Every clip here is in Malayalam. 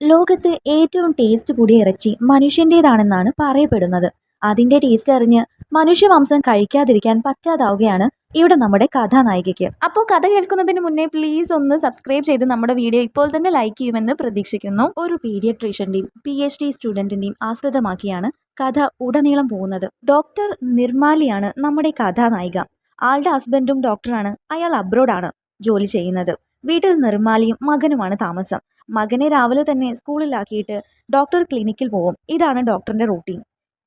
ലോകത്ത് ഏറ്റവും ടേസ്റ്റ് കൂടിയ ഇറച്ചി മനുഷ്യന്റേതാണെന്നാണ് പറയപ്പെടുന്നത്. അതിന്റെ ടേസ്റ്റ് അറിഞ്ഞ് മനുഷ്യമാംസം കഴിക്കാതിരിക്കാൻ പറ്റാതാവുകയാണ് ഇവിടെ നമ്മുടെ കഥാനായികയ്ക്ക്. അപ്പോൾ കഥ കേൾക്കുന്നതിന് മുന്നേ പ്ലീസ് ഒന്ന് സബ്സ്ക്രൈബ് ചെയ്ത് നമ്മുടെ വീഡിയോ ഇപ്പോൾ തന്നെ ലൈക്ക് ചെയ്യുമെന്ന് പ്രതീക്ഷിക്കുന്നു. ഒരു പീഡിയട്രീഷ്യന്റെയും പി എച്ച് ഡി സ്റ്റുഡന്റിന്റെയും ആസ്പദമാക്കിയാണ് കഥ ഉടനീളം പോകുന്നത്. ഡോക്ടർ നിർമാലിയാണ് നമ്മുടെ കഥാനായിക. ആളുടെ ഹസ്ബൻഡും ഡോക്ടറാണ് അയാൾ അബ്രോഡാണ് ജോലി ചെയ്യുന്നത്. വീട്ടിൽ നിർമാലിയും മകനുമാണ് താമസം. മകനെ രാവിലെ തന്നെ സ്കൂളിലാക്കിയിട്ട് ഡോക്ടർ ക്ലിനിക്കിൽ പോകും ഇതാണ് ഡോക്ടറിന്റെ റൂട്ടീൻ.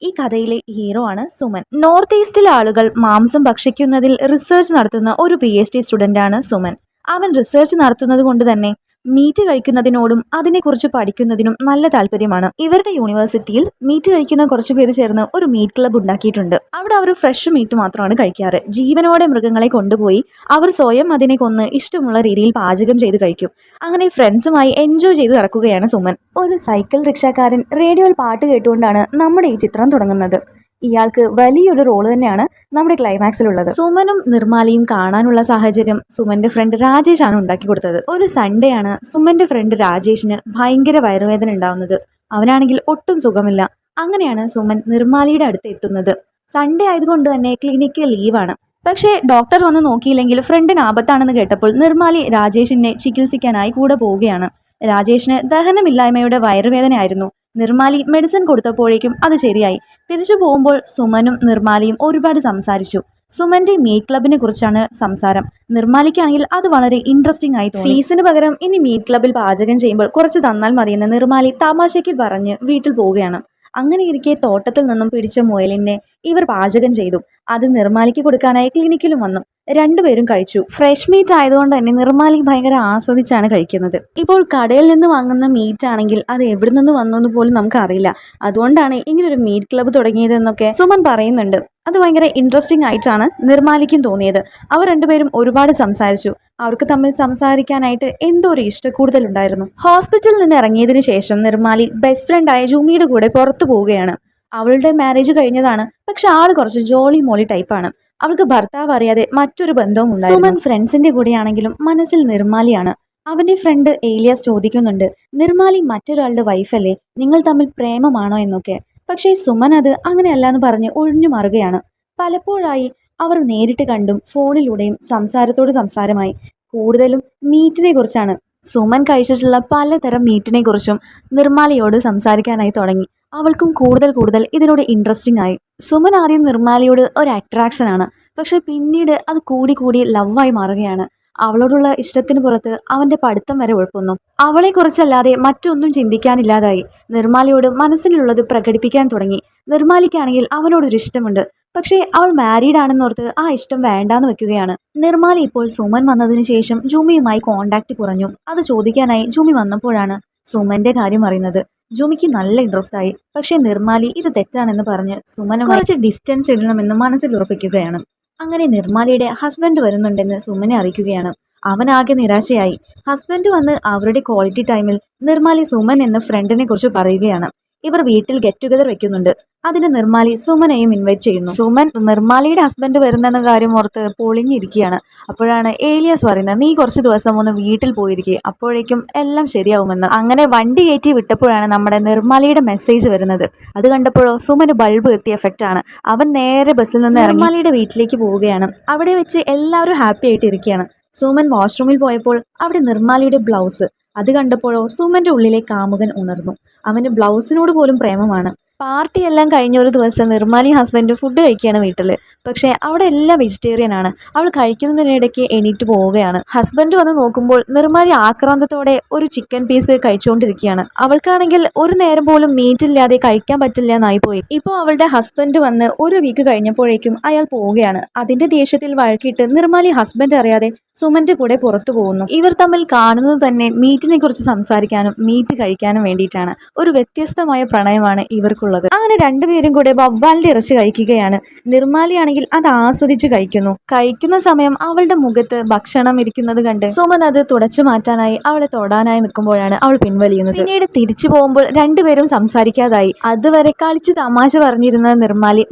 ഈ കഥയിലെ ഹീറോ ആണ് സുമൻ. നോർത്ത് ഈസ്റ്റിലെ ആളുകൾ മാംസം ഭക്ഷിക്കുന്നതിൽ റിസർച്ച് നടത്തുന്ന ഒരു പി എച്ച് ഡി സ്റ്റുഡന്റാണ് സുമൻ. അവൻ റിസർച്ച് നടത്തുന്നത് കൊണ്ട് തന്നെ മീറ്റ് കഴിക്കുന്നതിനോടും അതിനെക്കുറിച്ച് പഠിക്കുന്നതിനും നല്ല താല്പര്യമാണ്. ഇവരുടെ യൂണിവേഴ്സിറ്റിയിൽ മീറ്റ് കഴിക്കുന്ന കുറച്ചു പേര് ചേർന്ന് ഒരു മീറ്റ് ക്ലബ് ഉണ്ടാക്കിയിട്ടുണ്ട്. അവിടെ അവർ ഫ്രഷ് മീറ്റ് മാത്രമാണ് കഴിക്കാറ്. ജീവനോടെ മൃഗങ്ങളെ കൊണ്ടുപോയി അവർ സ്വയം അതിനെ കൊന്ന് ഇഷ്ടമുള്ള രീതിയിൽ പാചകം ചെയ്ത് കഴിക്കും. അങ്ങനെ ഫ്രണ്ട്സുമായി എൻജോയ് ചെയ്ത് നടക്കുകയാണ് സുമൻ. ഒരു സൈക്കിൾ റിക്ഷാക്കാരൻ റേഡിയോയിൽ പാട്ട് കേട്ടുകൊണ്ടാണ് നമ്മുടെ ഈ ചിത്രം തുടങ്ങുന്നത്. ഇയാൾക്ക് വലിയൊരു റോൾ തന്നെയാണ് നമ്മുടെ ക്ലൈമാക്സിലുള്ളത് സുമനും നിർമാലിയും കാണാനുള്ള സാഹചര്യം സുമന്റെ ഫ്രണ്ട് രാജേഷ് ആണ് ഉണ്ടാക്കി കൊടുത്തത്. ഒരു സൺഡേ ആണ് സുമന്റെ ഫ്രണ്ട് രാജേഷിന് ഭയങ്കര വയറുവേദന ഉണ്ടാവുന്നത്. അവനാണെങ്കിൽ ഒട്ടും സുഖമില്ല. അങ്ങനെയാണ് സുമൻ നിർമാലിയുടെ അടുത്ത് എത്തുന്നത്. സൺഡേ ആയതുകൊണ്ട് തന്നെ ക്ലിനിക്ക് ലീവാണ് പക്ഷേ ഡോക്ടർ വന്ന് നോക്കിയില്ലെങ്കിൽ ഫ്രണ്ടിന് ആപത്താണെന്ന് കേട്ടപ്പോൾ നിർമാലി രാജേഷിനെ ചികിത്സിക്കാനായി കൂടെ പോവുകയാണ്. രാജേഷിന് ദഹനമില്ലായ്മയുടെ വയറുവേദനയായിരുന്നു. നിർമാലി മെഡിസിൻ കൊടുത്തപ്പോഴേക്കും അത് ശരിയായി. തിരിച്ചു പോകുമ്പോൾ സുമനും നിർമാലിയും ഒരുപാട് സംസാരിച്ചു. സുമന്റെ മീറ്റ് ക്ലബിനെ കുറിച്ചാണ് സംസാരം. നിർമാലിക്കാണെങ്കിൽ അത് വളരെ ഇൻട്രസ്റ്റിംഗ് ആയി തോന്നി. ഫീസിന് പകരം ഇനി മീറ്റ് ക്ലബിൽ പാചകം ചെയ്യുമ്പോൾ കുറച്ച് തന്നാൽ മതിയെന്ന് നിർമാലി തമാശയ്ക്ക് പറഞ്ഞ് വീട്ടിൽ പോവുകയാണ്. അങ്ങനെ ഇരിക്കെ തോട്ടത്തിൽ നിന്നും പിടിച്ച മുയലിനെ ഇവർ പാചകം ചെയ്തു. അത് നിർമാലിക്ക് കൊടുക്കാനായി ക്ലിനിക്കിലും വന്നു. രണ്ടുപേരും കഴിച്ചു. ഫ്രഷ് മീറ്റ് ആയതുകൊണ്ട് തന്നെ നിർമാലി ഭയങ്കര ആസ്വദിച്ചാണ് കഴിക്കുന്നത്. ഇപ്പോൾ കടയിൽ നിന്ന് വാങ്ങുന്ന മീറ്റ് ആണെങ്കിൽ അത് എവിടെ നിന്ന് വന്നു എന്ന് പോലും നമുക്ക് അറിയില്ല അതുകൊണ്ടാണ് ഇങ്ങനെ ഒരു മീറ്റ് ക്ലബ്ബ് തുടങ്ങിയതെന്നൊക്കെ സുമൻ പറയുന്നുണ്ട്. അത് ഭയങ്കര ഇൻട്രസ്റ്റിംഗ് ആയിട്ടാണ് നിർമാലിക്കും തോന്നിയത്. അവർ രണ്ടുപേരും ഒരുപാട് സംസാരിച്ചു. അവർക്ക് തമ്മിൽ സംസാരിക്കാനായിട്ട് എന്തോ ഒരു ഇഷ്ടക്കൂടുതലുണ്ടായിരുന്നു. ഹോസ്പിറ്റലിൽ നിന്ന് ഇറങ്ങിയതിനു ശേഷം നിർമാലി ബെസ്റ്റ് ഫ്രണ്ടായ ജൂമിയുടെ കൂടെ പുറത്തു പോവുകയാണ്. അവളുടെ മാരേജ് കഴിഞ്ഞതാണ്. പക്ഷെ ആൾ കുറച്ച് ജോളി മോളി ടൈപ്പാണ് അവൾക്ക് ഭർത്താവ് അറിയാതെ മറ്റൊരു ബന്ധവും ഉണ്ടായിരുന്നു. സുമൻ ഫ്രണ്ട്സിന്റെ കൂടെയാണെങ്കിലും മനസ്സിൽ നിർമാലിയാണ് അവന്റെ ഫ്രണ്ട് ഏലിയാസ് ചോദിക്കുന്നുണ്ട് നിർമാലി മറ്റൊരാളുടെ വൈഫല്ലേ നിങ്ങൾ തമ്മിൽ പ്രേമമാണോ എന്നൊക്കെ? പക്ഷേ സുമൻ അത് അങ്ങനെയല്ല എന്ന് പറഞ്ഞ് ഒഴിഞ്ഞു മാറുകയാണ്. പലപ്പോഴായി അവർ നേരിട്ട് കണ്ടും ഫോണിലൂടെയും സംസാരത്തോട് സംസാരമായി. കൂടുതലും മീറ്റിനെ കുറിച്ചാണ്. സുമൻ കഴിച്ചിട്ടുള്ള പലതരം മീറ്റിനെ കുറിച്ചും നിർമാലയോട് സംസാരിക്കാനായി തുടങ്ങി. അവൾക്കും കൂടുതൽ കൂടുതൽ ഇതിനോട് ഇൻട്രസ്റ്റിംഗ് ആയി. സുമൻ ആദ്യം നിർമ്മാലിയോട് ഒരു അട്രാക്ഷൻ ആണ്. പക്ഷെ പിന്നീട് അത് കൂടി കൂടി ലവായി മാറുകയാണ്. അവളോടുള്ള ഇഷ്ടത്തിന് പുറത്ത് അവന്റെ പഠിത്തം വരെ ഉഴപ്പുന്നു. അവളെക്കുറിച്ചല്ലാതെ മറ്റൊന്നും ചിന്തിക്കാനില്ലാതായി. നിർമ്മാലിയോട് മനസ്സിലുള്ളത് പ്രകടിപ്പിക്കാൻ തുടങ്ങി. നിർമ്മാലിക്കാണെങ്കിൽ അവനോടൊരു ഇഷ്ടമുണ്ട്. പക്ഷേ അവൾ മാരീഡ് ആണെന്നോർത്ത് ആ ഇഷ്ടം വേണ്ടാന്ന് വെക്കുകയാണ്. നിർമ്മാലി ഇപ്പോൾ സുമൻ വന്നതിന് ശേഷം ജൂമിയുമായി കോണ്ടാക്ട് കുറഞ്ഞു. അത് ചോദിക്കാനായി ജൂമി വന്നപ്പോഴാണ് സുമന്റെ കാര്യം അറിയുന്നത്. ജൂമിക്ക് നല്ല ഇൻട്രസ്റ്റ് ആയി. പക്ഷേ നിർമാലി ഇത് തെറ്റാണെന്ന് പറഞ്ഞ് സുമന കുറച്ച് ഡിസ്റ്റൻസ് ഇടണമെന്ന് മനസ്സിൽ ഉറപ്പിക്കുകയാണ്. അങ്ങനെ നിർമാലിയുടെ ഹസ്ബൻഡ് വരുന്നുണ്ടെന്ന് സുമനെ അറിയിക്കുകയാണ്. അവനാകെ നിരാശയായി. ഹസ്ബൻഡ് വന്ന് അവരുടെ ക്വാളിറ്റി ടൈമിൽ നിർമാലി സുമൻ എന്ന ഫ്രണ്ടിനെ കുറിച്ച് പറയുകയാണ്. ഇവർ വീട്ടിൽ ഗെറ്റ് ടുഗദർ വെക്കുന്നുണ്ട്. അതിന് നിർമാലി സുമനെയും ഇൻവൈറ്റ് ചെയ്യുന്നു. സുമൻ നിർമാലിയുടെ ഹസ്ബൻഡ് വരുന്നെന്ന കാര്യം ഓർത്ത് പൊളിഞ്ഞിരിക്കുകയാണ്. അപ്പോഴാണ് ഏലിയാസ് പറയുന്നത് നീ കുറച്ച് ദിവസം ഒന്ന് വീട്ടിൽ പോയിരിക്കെ അപ്പോഴേക്കും എല്ലാം ശരിയാവുമെന്ന്. അങ്ങനെ വണ്ടി കയറ്റി വിട്ടപ്പോഴാണ് നമ്മുടെ നിർമാലിയുടെ മെസ്സേജ് വരുന്നത്. അത് കണ്ടപ്പോഴോ സുമന് ബൾബ് എത്തിയ എഫക്റ്റ് ആണ്. അവൻ നേരെ ബസ്സിൽ നിന്ന് നിർമാലിയുടെ വീട്ടിലേക്ക് പോവുകയാണ്. അവിടെ വെച്ച് എല്ലാവരും ഹാപ്പി ആയിട്ട് ഇരിക്കുകയാണ് സുമൻ വാഷ്റൂമിൽ പോയപ്പോൾ അവിടെ നിർമാലിയുടെ ബ്ലൗസ് അത് കണ്ടപ്പോഴോ സുമന്റെ ഉള്ളിലെ കാമുകൻ ഉണർന്നു. അവന് ബ്ലൗസിനോട് പോലും പ്രേമമാണ്. പാർട്ടി എല്ലാം കഴിഞ്ഞ ഒരു ദിവസം നിർമ്മാലി ഹസ്ബൻഡ് ഫുഡ് കഴിക്കുകയാണ് വീട്ടിൽ പക്ഷേ അവിടെ എല്ലാം വെജിറ്റേറിയൻ ആണ്. അവൾ കഴിക്കുന്നതിനിടയ്ക്ക് എണീറ്റ് പോവുകയാണ്. ഹസ്ബൻഡ് വന്ന് നോക്കുമ്പോൾ നിർമ്മാലി ആക്രാന്തത്തോടെ ഒരു ചിക്കൻ പീസ് കഴിച്ചുകൊണ്ടിരിക്കുകയാണ്. അവൾക്കാണെങ്കിൽ ഒരു നേരം പോലും മീറ്റ് ഇല്ലാതെ കഴിക്കാൻ പറ്റില്ല എന്നായി പോയി. ഇപ്പോൾ അവളുടെ ഹസ്ബൻഡ് വന്ന് ഒരു വീക്ക് കഴിഞ്ഞപ്പോഴേക്കും അയാൾ പോവുകയാണ്. അതിന്റെ ദേഷ്യത്തിൽ വഴക്കിട്ട് നിർമ്മാലി ഹസ്ബൻഡ് അറിയാതെ സുമന്റെ കൂടെ പുറത്തു പോകുന്നു. ഇവർ തമ്മിൽ കാണുന്നത് തന്നെ മീറ്റിനെ കുറിച്ച് സംസാരിക്കാനും മീറ്റ് കഴിക്കാനും വേണ്ടിയിട്ടാണ്. ഒരു വ്യത്യസ്തമായ പ്രണയമാണ് അവൾക്കുള്ളത് അങ്ങനെ രണ്ടുപേരും കൂടെ വവ്വാലിന്റെ ഇറച്ചി കഴിക്കുകയാണ്. നിർമ്മാലിയാണെങ്കിൽ അത് ആസ്വദിച്ച് കഴിക്കുന്നു. കഴിക്കുന്ന സമയം അവളുടെ മുഖത്ത് ഭക്ഷണം ഇരിക്കുന്നത് കണ്ട് സുമൻ അത് തുടച്ചു മാറ്റാനായി അവളെ തൊടാനായി നിൽക്കുമ്പോഴാണ് അവൾ പിൻവലിയുന്നത്. പിന്നീട് തിരിച്ചു പോകുമ്പോൾ രണ്ടുപേരും സംസാരിക്കാതായി. അതുവരെ കളിച്ച് തമാശ പറഞ്ഞിരുന്ന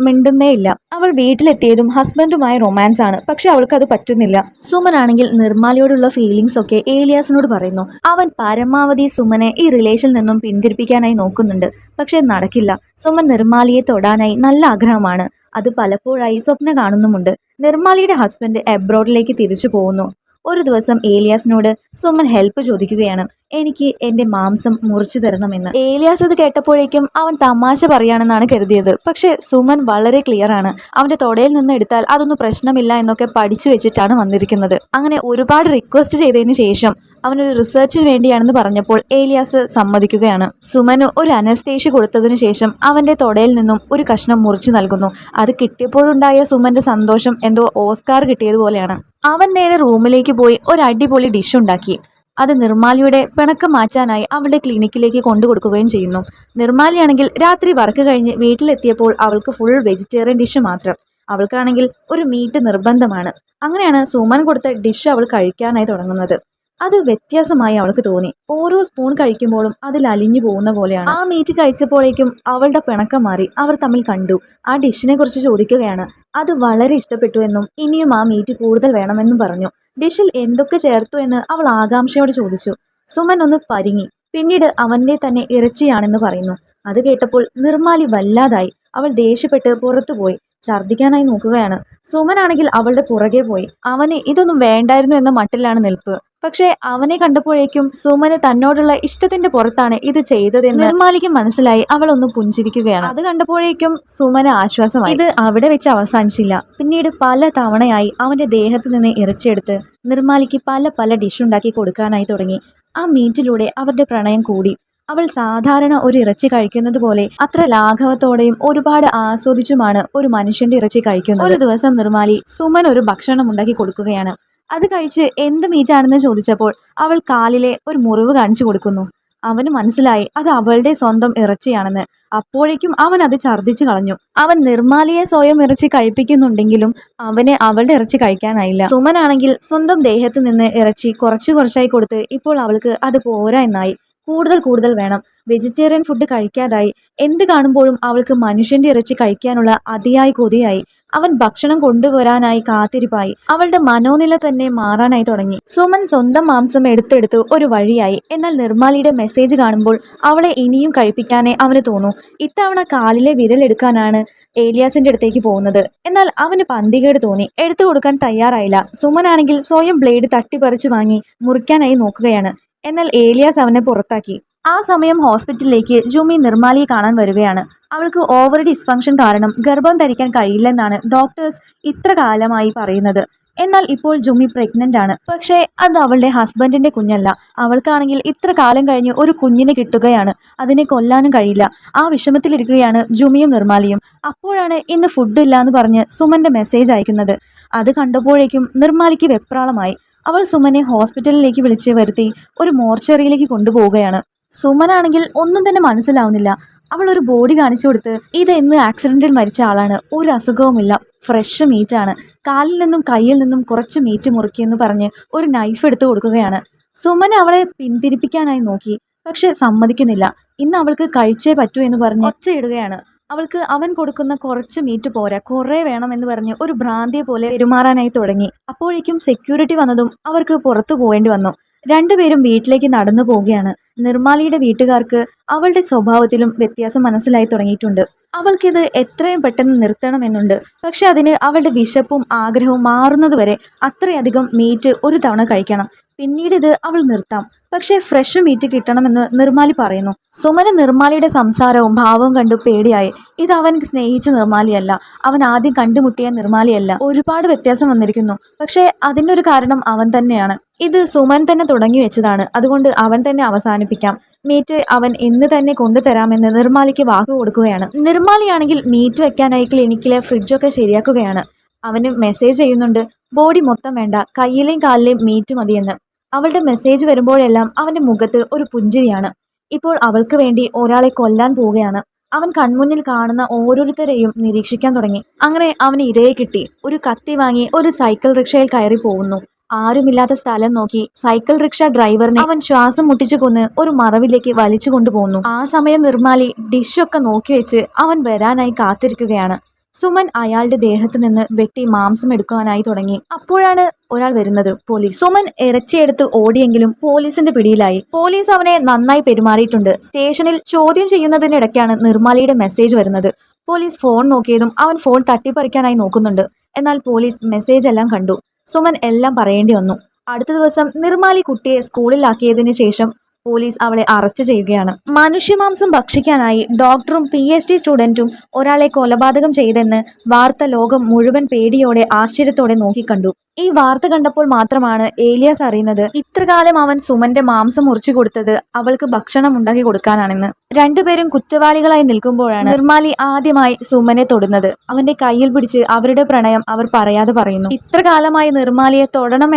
മിണ്ടുന്നേ ഇല്ല അവൾ വീട്ടിലെത്തിയതും ഹസ്ബൻഡുമായ റൊമാൻസ് ആണ്. പക്ഷെ അവൾക്ക് അത് പറ്റുന്നില്ല. സുമൻ ആണെങ്കിൽ നിർമാലിയോടുള്ള ഫീലിംഗ്സ് ഒക്കെ ഏലിയാസിനോട് പറയുന്നു. അവൻ പരമാവധി സുമനെ ഈ റിലേഷനിൽ നിന്നും പിന്തിരിപ്പിക്കാനായി നോക്കുന്നുണ്ട്. പക്ഷെ നടക്കില്ല. സുമൻ നിർമ്മാലിയെ തൊടാനായി നല്ല ആഗ്രഹമാണ്. അത് പലപ്പോഴായി സ്വപ്ന കാണുന്നുമുണ്ട്. നിർമ്മാലിയുടെ ഹസ്ബൻഡ് എബ്രോഡിലേക്ക് തിരിച്ചു പോകുന്നു. ഒരു ദിവസം ഏലിയാസിനോട് സുമൻ ഹെൽപ്പ് ചോദിക്കുകയാണ്. എനിക്ക് എന്റെ മാംസം മുറിച്ചു തരണമെന്ന്. ഏലിയാസ് അത് കേട്ടപ്പോഴേക്കും അവൻ തമാശ പറയാണെന്നാണ് കരുതിയത്. പക്ഷേ സുമൻ വളരെ ക്ലിയർ ആണ്. അവന്റെ തൊടയിൽ നിന്ന് എടുത്താൽ അതൊന്നും പ്രശ്നമില്ല എന്നൊക്കെ പഠിച്ചു വെച്ചിട്ടാണ് വന്നിരിക്കുന്നത്. അങ്ങനെ ഒരുപാട് റിക്വസ്റ്റ് ചെയ്തതിനു ശേഷം അവനൊരു റിസർച്ചിന് വേണ്ടിയാണെന്ന് പറഞ്ഞപ്പോൾ ഏലിയാസ് സമ്മതിക്കുകയാണ്. സുമന് ഒരു അനസ്തേഷ്യ കൊടുത്തതിനു ശേഷം അവന്റെ തൊടയിൽ നിന്നും ഒരു കഷ്ണം മുറിച്ചു നൽകുന്നു. അത് കിട്ടിയപ്പോഴുണ്ടായ സുമന്റെ സന്തോഷം എന്തോ ഓസ്കാർ കിട്ടിയതുപോലെയാണ്. അവൻ നേരെ റൂമിലേക്ക് പോയി ഒരു അടിപൊളി ഡിഷ് ഉണ്ടാക്കി. അത് നിർമാലിയുടെ പിണക്കം മാറ്റാനായി അവളുടെ ക്ലിനിക്കിലേക്ക് കൊണ്ടുകൊടുക്കുകയും ചെയ്യുന്നു. നിർമാലിയാണെങ്കിൽ രാത്രി വർക്ക് കഴിഞ്ഞ് വീട്ടിലെത്തിയപ്പോൾ അവൾക്ക് ഫുൾ വെജിറ്റേറിയൻ ഡിഷ് മാത്രം. അവൾക്കാണെങ്കിൽ ഒരു മീറ്റ് നിർബന്ധമാണ്. അങ്ങനെയാണ് സുമൻ കൊടുത്ത ഡിഷ് അവൾ കഴിക്കാനായി തുടങ്ങുന്നത്. അത് വ്യത്യാസമായി അവൾക്ക് തോന്നി. ഓരോ സ്പൂൺ കഴിക്കുമ്പോഴും അതിൽ അലിഞ്ഞു പോകുന്ന പോലെയാണ്. ആ മീറ്റ് കഴിച്ചപ്പോഴേക്കും അവളുടെ പിണക്കം മാറി. അവർ തമ്മിൽ കണ്ടു. ആ ഡിഷിനെ കുറിച്ച് ചോദിക്കുകയാണ്. അത് വളരെ ഇഷ്ടപ്പെട്ടു എന്നും ഇനിയും ആ മീറ്റ് കൂടുതൽ വേണമെന്നും പറഞ്ഞു. ഡിഷിൽ എന്തൊക്കെ ചേർത്തു എന്ന് അവൾ ആകാംക്ഷയോട് ചോദിച്ചു. സുമൻ ഒന്ന് പരിങ്ങി. പിന്നീട് അവന്റെ തന്നെ ഇറച്ചിയാണെന്ന് പറയുന്നു. അത് കേട്ടപ്പോൾ നിർമാലി വല്ലാതായി. അവൾ ദേഷ്യപ്പെട്ട് പുറത്തുപോയി ഛർദ്ദിക്കാനായി നോക്കുകയാണ്. സുമനാണെങ്കിൽ അവളുടെ പുറകെ പോയി. അവന് ഇതൊന്നും വേണ്ടായിരുന്നു എന്ന മട്ടിലാണ് നിൽപ്പ്. പക്ഷേ അവനെ കണ്ടപ്പോഴേക്കും സുമന് തന്നോടുള്ള ഇഷ്ടത്തിന്റെ പുറത്താണ് ഇത് ചെയ്തതെന്ന് നിർമാലിക്ക് മനസ്സിലായി അവൾ ഒന്ന് പുഞ്ചിരിക്കുകയാണ്. അത് കണ്ടപ്പോഴേക്കും സുമന് ആശ്വാസമായി. ഇത് അവിടെ വെച്ച് അവസാനിച്ചില്ല. പിന്നീട് പല തവണയായി അവന്റെ ദേഹത്ത് നിന്ന് ഇറച്ചിയെടുത്ത് നിർമാലിക്ക് പല പല ഡിഷ് ഉണ്ടാക്കി കൊടുക്കാനായി തുടങ്ങി. ആ മീറ്റിലൂടെ അവരുടെ പ്രണയം കൂടി. അവൾ സാധാരണ ഒരു ഇറച്ചി കഴിക്കുന്നത് പോലെ അത്ര ലാഘവത്തോടെയും ഒരുപാട് ആസ്വദിച്ചുമാണ് ഒരു മനുഷ്യന്റെ ഇറച്ചി കഴിക്കുന്നത്. ഒരു ദിവസം നിർമാലി സുമൻ ഒരു ഭക്ഷണം ഉണ്ടാക്കി കൊടുക്കുകയാണ്. അത് കഴിച്ച് എന്ത് മീറ്റാണെന്ന് ചോദിച്ചപ്പോൾ അവൾ കാലിലെ ഒരു മുറിവ് കാണിച്ചു കൊടുക്കുന്നു. അവന് മനസ്സിലായി അത് അവളുടെ സ്വന്തം ഇറച്ചിയാണെന്ന്. അപ്പോഴേക്കും അവൻ അത് ഛർദ്ദിച്ചു കളഞ്ഞു. അവൻ നിർമാലിയെ സ്വയം ഇറച്ചി കഴിപ്പിക്കുന്നുണ്ടെങ്കിലും അവന് അവളുടെ ഇറച്ചി കഴിക്കാനായില്ല. സുമനാണെങ്കിൽ സ്വന്തം ദേഹത്ത് നിന്ന് ഇറച്ചി കുറച്ചു കുറച്ചായി കൊടുത്ത് ഇപ്പോൾ അവൾക്ക് അത് പോരാ എന്നായി. കൂടുതൽ കൂടുതൽ വേണം. വെജിറ്റേറിയൻ ഫുഡ് കഴിക്കാതായി. എന്ത് കാണുമ്പോഴും അവൾക്ക് മനുഷ്യന്റെ ഇറച്ചി കഴിക്കാനുള്ള അതിയായി കൊതിയായി. അവൻ ഭക്ഷണം കൊണ്ടുവരാനായി കാത്തിരിപ്പായി. അവളുടെ മനോനില തന്നെ മാറാനായി തുടങ്ങി. സുമൻ സ്വന്തം മാംസം എടുത്തെടുത്ത് ഒരു വഴിയായി. എന്നാൽ നിർമ്മാലിയുടെ മെസ്സേജ് കാണുമ്പോൾ അവളെ ഇനിയും കഴിപ്പിക്കാനേ അവന് തോന്നൂ. ഇത്തവണ കാലിലെ വിരലെടുക്കാനാണ് ഏലിയാസിന്റെ അടുത്തേക്ക് പോകുന്നത്. എന്നാൽ അവന് പന്തികേട് തോന്നി. എടുത്തു കൊടുക്കാൻ തയ്യാറായില്ല. സുമനാണെങ്കിൽ സ്വയം ബ്ലേഡ് തട്ടിപ്പറിച്ചു വാങ്ങി മുറിക്കാനായി നോക്കുകയാണ്. എന്നാൽ ഏലിയാസ് അവനെ പുറത്താക്കി. ആ സമയം ഹോസ്പിറ്റലിലേക്ക് ജുമി നിർമാലിയെ കാണാൻ വരികയാണ്. അവൾക്ക് ഓവർ ഡിസ്ഫങ്ഷൻ കാരണം ഗർഭം ധരിക്കാൻ കഴിയില്ലെന്നാണ് ഡോക്ടേഴ്സ് ഇത്ര കാലമായി പറയുന്നത്. എന്നാൽ ഇപ്പോൾ ജുമി പ്രഗ്നന്റ് ആണ്. പക്ഷേ അത് അവളുടെ ഹസ്ബൻഡിന്റെ കുഞ്ഞല്ല. അവൾക്കാണെങ്കിൽ ഇത്ര കാലം കഴിഞ്ഞ് ഒരു കുഞ്ഞിനെ കിട്ടുകയാണ്. അതിനെ കൊല്ലാനും കഴിയില്ല. ആ വിഷമത്തിലിരിക്കുകയാണ് ജുമിയും നിർമാലിയും. അപ്പോഴാണ് ഇന്ന് ഫുഡ് ഇല്ല എന്ന് പറഞ്ഞ് സുമന്റെ മെസ്സേജ് അയക്കുന്നത്. അത് കണ്ടപ്പോഴേക്കും നിർമാലിക്ക് വെപ്രാളമായി. അവൾ സുമനെ ഹോസ്പിറ്റലിലേക്ക് വിളിച്ച് വരുത്തി ഒരു മോർച്ചറിയിലേക്ക് കൊണ്ടുപോവുകയാണ്. സുമനാണെങ്കിൽ ഒന്നും തന്നെ മനസ്സിലാവുന്നില്ല. അവൾ ഒരു ബോഡി കാണിച്ചു കൊടുത്ത് ഇത് എന്ന് ആക്സിഡന്റിൽ മരിച്ച ആളാണ്. ഒരു അസുഖവുമില്ല. ഫ്രഷ് മീറ്റാണ് കാലിൽ നിന്നും കയ്യിൽ നിന്നും കുറച്ച് മീറ്റ് മുറുക്കിയെന്ന് പറഞ്ഞ് ഒരു നൈഫ് എടുത്തു കൊടുക്കുകയാണ്. സുമൻ അവളെ പിന്തിരിപ്പിക്കാനായി നോക്കി. പക്ഷെ സമ്മതിക്കുന്നില്ല. ഇന്ന് അവൾക്ക് കഴിച്ചേ പറ്റൂ എന്ന് പറഞ്ഞ് ഒച്ചയിടുകയാണ്. അവൾക്ക് അവൻ കൊടുക്കുന്ന കുറച്ച് മീറ്റ് പോരാ. കുറെ വേണം എന്ന് പറഞ്ഞ് ഒരു ഭ്രാന്തിയെ പോലെ പെരുമാറാനായി തുടങ്ങി. അപ്പോഴേക്കും സെക്യൂരിറ്റി വന്നതും അവർക്ക് പുറത്തു പോകേണ്ടി വന്നു. രണ്ടുപേരും വീട്ടിലേക്ക് നടന്നു പോവുകയാണ്. നിർമ്മാലിയുടെ വീട്ടുകാർക്ക് അവളുടെ സ്വഭാവത്തിലും വ്യത്യാസം മനസ്സിലായി തുടങ്ങിയിട്ടുണ്ട്. അവൾക്കിത് എത്രയും പെട്ടെന്ന് നിർത്തണമെന്നുണ്ട്. പക്ഷെ അതിന് അവളുടെ വിശപ്പും ആഗ്രഹവും മാറുന്നതുവരെ അത്രയധികം മീറ്റ് ഒരു തവണ കഴിക്കണം. പിന്നീട് ഇത് അവൾ നിർത്താം. പക്ഷേ ഫ്രഷ് മീറ്റ് കിട്ടണമെന്ന് നിർമാലി പറയുന്നു. സുമന് നിർമാലിയുടെ സംസാരവും ഭാവവും കണ്ടു പേടിയായി. ഇത് അവൻ സ്നേഹിച്ച നിർമ്മാലിയല്ല. അവൻ ആദ്യം കണ്ടുമുട്ടിയ നിർമാലിയല്ല ഒരുപാട് വ്യത്യാസം വന്നിരിക്കുന്നു. പക്ഷേ അതിന്റെ ഒരു കാരണം അവൻ തന്നെയാണ്. ഇത് സുമൻ തന്നെ തുടങ്ങി വെച്ചതാണ്. അതുകൊണ്ട് അവൻ തന്നെ അവസാനിപ്പിക്കാം. മീറ്റ് അവൻ ഇന്ന് തന്നെ കൊണ്ടുതരാമെന്ന് നിർമാലിക്ക് വാക്ക് കൊടുക്കുകയാണ്. നിർമ്മാലിയാണെങ്കിൽ മീറ്റ് വെക്കാനായി ക്ലിനിക്കിലെ ഫ്രിഡ്ജൊക്കെ ശരിയാക്കുകയാണ്. അവന് മെസ്സേജ് ചെയ്യുന്നുണ്ട് ബോഡി മൊത്തം വേണ്ട. കയ്യിലെയും കാലിലെയും മീറ്റ് മതിയെന്ന്. അവളുടെ മെസ്സേജ് വരുമ്പോഴെല്ലാം അവന്റെ മുഖത്ത് ഒരു പുഞ്ചിരിയാണ്. ഇപ്പോൾ അവൾക്ക് വേണ്ടി ഒരാളെ കൊല്ലാൻ പോവുകയാണ്. അവൻ കൺമുന്നിൽ കാണുന്ന ഓരോരുത്തരെയും നിരീക്ഷിക്കാൻ തുടങ്ങി. അങ്ങനെ അവന് ഇരയെ കിട്ടി. ഒരു കത്തി വാങ്ങി ഒരു സൈക്കിൾ റിക്ഷയിൽ കയറി പോകുന്നു. ആരുമില്ലാത്ത സ്ഥലം നോക്കി സൈക്കിൾ റിക്ഷ ഡ്രൈവറിനെ അവൻ ശ്വാസം മുട്ടിച്ചു കൊന്ന് ഒരു മറവിലേക്ക് വലിച്ചു കൊണ്ടുപോകുന്നു ആ സമയം നിർമാലി ഡിഷൊക്കെ നോക്കി വെച്ച് അവൻ വരാനായി കാത്തിരിക്കുകയാണ്. സുമൻ അയാളുടെ ദേഹത്ത് നിന്ന് വെട്ടി മാംസം എടുക്കാനായി തുടങ്ങി. അപ്പോഴാണ് ഒരാൾ വരുന്നത് പോലീസ്. സുമൻ ഇറച്ചിയെടുത്ത് ഓടിയെങ്കിലും പോലീസിന്റെ പിടിയിലായി. പോലീസ് അവനെ നന്നായി പെരുമാറിയിട്ടുണ്ട്. സ്റ്റേഷനിൽ ചോദ്യം ചെയ്യുന്നതിനിടയ്ക്കാണ് നിർമാലിയുടെ മെസ്സേജ് വരുന്നത്. പോലീസ് ഫോൺ നോക്കിയതും അവൻ ഫോൺ തട്ടിപ്പറിക്കാനായി നോക്കുന്നുണ്ട്. എന്നാൽ പോലീസ് മെസ്സേജ് എല്ലാം കണ്ടു. സുമൻ എല്ലാം പറയേണ്ടി വന്നു. അടുത്ത ദിവസം നിർമാലി കുട്ടിയെ സ്കൂളിലാക്കിയതിനു ശേഷം പോലീസ് അവളെ അറസ്റ്റ് ചെയ്യുകയാണ്. മനുഷ്യമാംസം ഭക്ഷിക്കാനായി ഡോക്ടറും പി എച്ച് ഡി സ്റ്റുഡന്റും ഒരാളെ കൊലപാതകം ചെയ്തെന്ന് വാർത്ത ലോകം മുഴുവൻ പേടിയോടെ ആശ്ചര്യത്തോടെ നോക്കിക്കണ്ടു. ഈ വാർത്ത കണ്ടപ്പോൾ മാത്രമാണ് ഏലിയാസ് അറിയുന്നത് ഇത്രകാലം അവൻ സുമന്റെ മാംസം മുറിച്ചു കൊടുത്തത് അവൾക്ക് ഭക്ഷണം ഉണ്ടാക്കി കൊടുക്കാനാണെന്ന്. രണ്ടുപേരും കുറ്റവാളികളായി നിൽക്കുമ്പോഴാണ് നിർമാലി ആദ്യമായി സുമനെ തൊടുന്നത്. അവന്റെ കയ്യിൽ പിടിച്ച് അവരുടെ പ്രണയം അവർ പറയാതെ പറയുന്നു. ഇത്രകാലമായി കാലമായി നിർമാലിയെ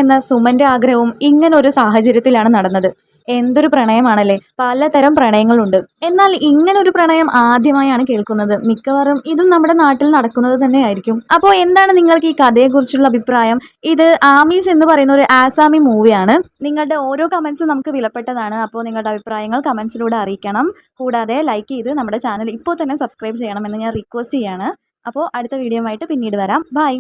എന്ന സുമന്റെ ആഗ്രഹവും ഇങ്ങനൊരു സാഹചര്യത്തിലാണ് നടന്നത്. എന്തൊരു പ്രണയമാണല്ലേ? പലതരം പ്രണയങ്ങളുണ്ട്. എന്നാൽ ഇങ്ങനെ ഒരു പ്രണയം ആദ്യമായാണ് കേൾക്കുന്നത്. മിക്കവാറും ഇതും നമ്മുടെ നാട്ടിൽ നടക്കുന്നത് തന്നെയായിരിക്കും. അപ്പോൾ എന്താണ് നിങ്ങൾക്ക് ഈ കഥയെക്കുറിച്ചുള്ള അഭിപ്രായം? ഇത് ആമീസ് എന്ന് പറയുന്ന ഒരു ആസാമി മൂവിയാണ്. നിങ്ങളുടെ ഓരോ കമൻസും നമുക്ക് വിലപ്പെട്ടതാണ്. അപ്പോൾ നിങ്ങളുടെ അഭിപ്രായങ്ങൾ കമൻസിലൂടെ അറിയിക്കണം. കൂടാതെ ലൈക്ക് ചെയ്ത് നമ്മുടെ ചാനൽ ഇപ്പോൾ തന്നെ സബ്സ്ക്രൈബ് ചെയ്യണമെന്ന് ഞാൻ റിക്വസ്റ്റ് ചെയ്യാണ്. അപ്പോൾ അടുത്ത വീഡിയോ ആയിട്ട് പിന്നീട് വരാം. ബൈ.